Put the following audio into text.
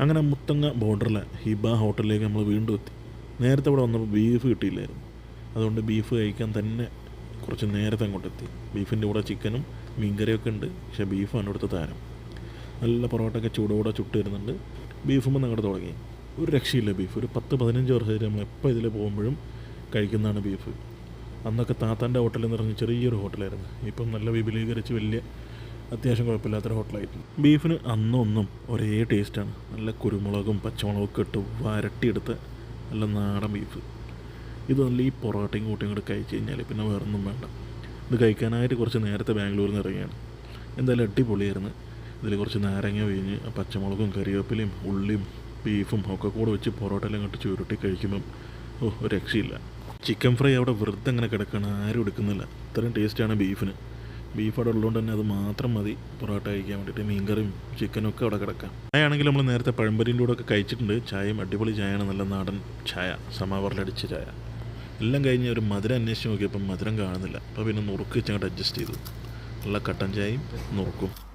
അങ്ങനെ മുത്തങ്ങ ബോർഡറിലെ ഹിബ ഹോട്ടലിലേക്ക് നമ്മൾ വീണ്ടും എത്തി. നേരത്തെ ഇവിടെ വന്നപ്പോൾ ബീഫ് കിട്ടിയില്ലായിരുന്നു. അതുകൊണ്ട് ബീഫ് കഴിക്കാൻ തന്നെ കുറച്ച് നേരത്തെ അങ്ങോട്ട് എത്തി. ബീഫിന്റെ കൂടെ ചിക്കനും മീൻകറിയൊക്കെ ഉണ്ട്. പക്ഷേ ബീഫാണ് ഇവിടുത്തെ താരം. നല്ല പൊറോട്ടയൊക്കെ ചൂടോടെ ചുട്ട് വരുന്നുണ്ട്. ബീഫും അങ്ങോട്ട് തുടങ്ങി. ഒരു രക്ഷയില്ല ബീഫ് ഒരു പത്ത് പതിനഞ്ച് വർഷമായിട്ട് നമ്മൾ എപ്പോൾ ഇതിൽ പോകുമ്പോഴും കഴിക്കുന്നതാണ് ബീഫ് അന്നൊക്കെ താത്താന്റെ ഹോട്ടലെന്ന് പറഞ്ഞ ചെറിയൊരു ഹോട്ടലായിരുന്നു. ഇപ്പം നല്ല വിപുലീകരിച്ച് വലിയ അത്യാവശ്യം കുഴപ്പമില്ലാത്തൊരു ഹോട്ടലായിരുന്നു. ബീഫിന് അന്നൊന്നും ഒരേ ടേസ്റ്റാണ്. നല്ല കുരുമുളകും പച്ചമുളകും ഒക്കെ ഇട്ട് വരട്ടിയെടുത്ത നല്ല നാടൻ ബീഫ്. ഇത് നല്ല ഈ പൊറോട്ടയും കൂട്ടിയും കൂടെ കഴിച്ച് കഴിഞ്ഞാൽ പിന്നെ വേറൊന്നും വേണ്ട. ഇത് കഴിക്കാനായിട്ട് കുറച്ച് നേരത്തെ ബാംഗ്ലൂരിൽ നിന്ന് ഇറങ്ങിയാണ്. എന്തായാലും അടിപൊളിയായിരുന്നു. ഇതിൽ കുറച്ച് നാരങ്ങ വീഞ്ഞ് പച്ചമുളകും കറിവേപ്പിലയും ഉള്ളിയും ബീഫും ഒക്കെ കൂടെ വെച്ച് പൊറോട്ടയെല്ലാം അങ്ങോട്ട് ചുരുട്ടി കഴിക്കുമ്പം ഓ ഒരു രക്ഷയില്ല. ചിക്കൻ ഫ്രൈ അവിടെ വെറുതെ അങ്ങനെ ആരും എടുക്കുന്നില്ല. അത്രയും ടേസ്റ്റാണ് ബീഫിന്. ബീഫ് അവിടെ ഉള്ളതുകൊണ്ട് തന്നെ അത് മാത്രം മതി. പൊറോട്ട കഴിക്കാൻ വേണ്ടിയിട്ട് മീൻകറിയും ചിക്കനും ഒക്കെ അവിടെ കിടക്കാം. ചായയാണെങ്കിൽ നമ്മൾ നേരത്തെ പഴംപരിന്റെ കൂടെ ഒക്കെ കഴിച്ചിട്ടുണ്ട്. ചായയും അടിപൊളി ചായയാണ്. നല്ല നാടൻ ചായ. സമാവറിലടിച്ച ചായ. എല്ലാം കഴിഞ്ഞ് ഒരു മധുരം അന്വേഷിച്ച് നോക്കിയപ്പം മധുരം കാണുന്നില്ല. അപ്പോൾ പിന്നെ നുറുക്ക് വെച്ചങ്ങോട്ട് അഡ്ജസ്റ്റ് ചെയ്തു. നല്ല കട്ടൻ ചായയും നുറുക്കും.